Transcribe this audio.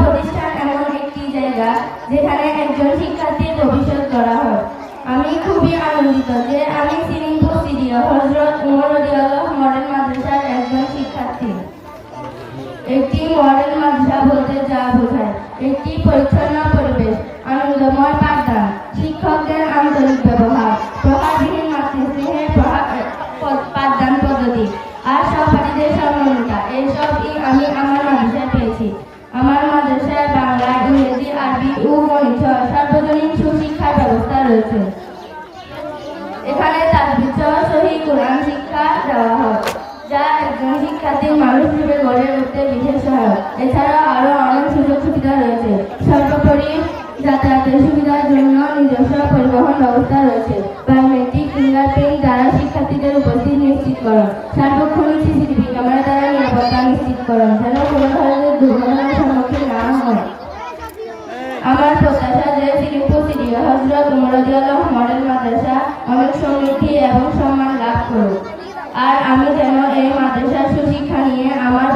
প্রতিষ্ঠান এমন একটি জায়গা যেখানে একজন শিক্ষার্থীর ভবিষ্যৎ গড়া হয় আমি খুবই আনন্দিত যে আমি মডেল মাদ্রাসার একজন শিক্ষার্থী। একটি মডেল পদ্ধতি আর সহপাঠীদের সম্মানতা এইসবই আমি আমার মাদ্রাসায় পেয়েছি। আমার মাদ্রাসায় বাংলা, ইংরেজি, আরবি ও গণিত সার্বজনীন সুশিক্ষার ব্যবস্থা রয়েছে। এখানে তাজবিদ সহ কোরআন শিক্ষা দেওয়া হয়, যা একজন শিক্ষার্থীর মানুষ রূপে গড়ে উঠতে বিশেষ সহায়ক। এছাড়া আরও অনেক সুযোগ সুবিধা রয়েছে। সর্বোপরি যাতায়াতের সুবিধার করণ সার্বক্ষণিক সিসিটিভি ক্যামেরা দ্বারা নিরাপত্তা নিশ্চিতকরণ যেন কোনো ধরনের দুর্ঘটনার সম্মুখীন না হয় আমার প্রত্যাশা যে শ্রীপুর সিটি, হজরত মুরাদিয়াল্লাহ মডেল মাদ্রাসা অনেক সমৃদ্ধি এবং সম্মান লাভ করুক। আর আমি যেন এই মাদ্রাসা সুশিক্ষা নিয়ে আমার